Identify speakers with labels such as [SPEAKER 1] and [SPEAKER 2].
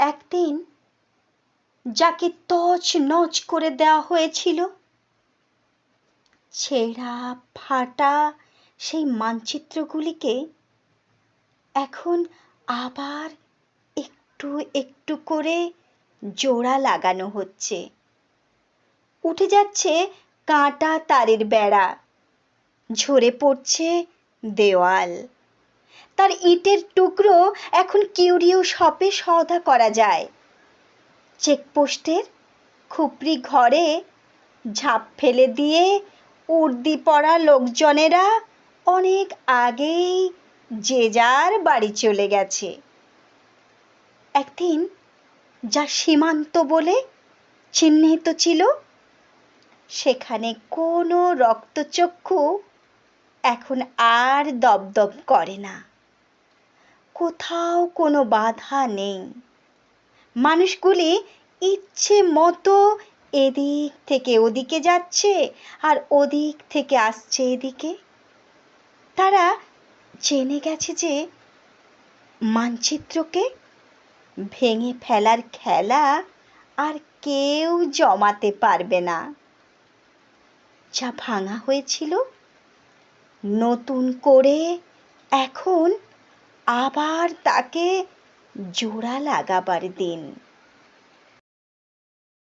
[SPEAKER 1] একদিন যাকে তছ নচ করে দেওয়া হয়েছিল, ছেঁড়া, ফাটা সেই মানচিত্রগুলিকে এখন আবার একটু একটু করে জোড়া লাগানো হচ্ছে। উঠে যাচ্ছে কাঁটা তারের বেড়া, ঝরে পড়ছে দেওয়াল। তার ইটের টুকরো এখন কিউরিও শপে সওদা করা যায়। চেকপোস্টের খুপড়ি ঘরে ঝাঁপ ফেলে দিয়ে উর্দি পড়া লোকজনেরা অনেক আগেই যে যার বাড়ি চলে গেছে। একদিন যা সীমান্ত বলে চিহ্নিত ছিল, সেখানে কোনো রক্তচক্ষু এখন আর দপদপ করে না। কোথাও কোনো বাধা নেই। মানুষগুলি ইচ্ছে মতো এদিক থেকে ওদিকে যাচ্ছে আর ওদিক থেকে আসছে এদিকে। তারা জেনে গেছে যে মানচিত্রকে ভেঙে ফেলার খেলা আর কেউ জমাতে পারবে না। যা ভাঙা হয়েছিল নতুন করে এখন আবার তাকে জোড়া লাগাবার দিন।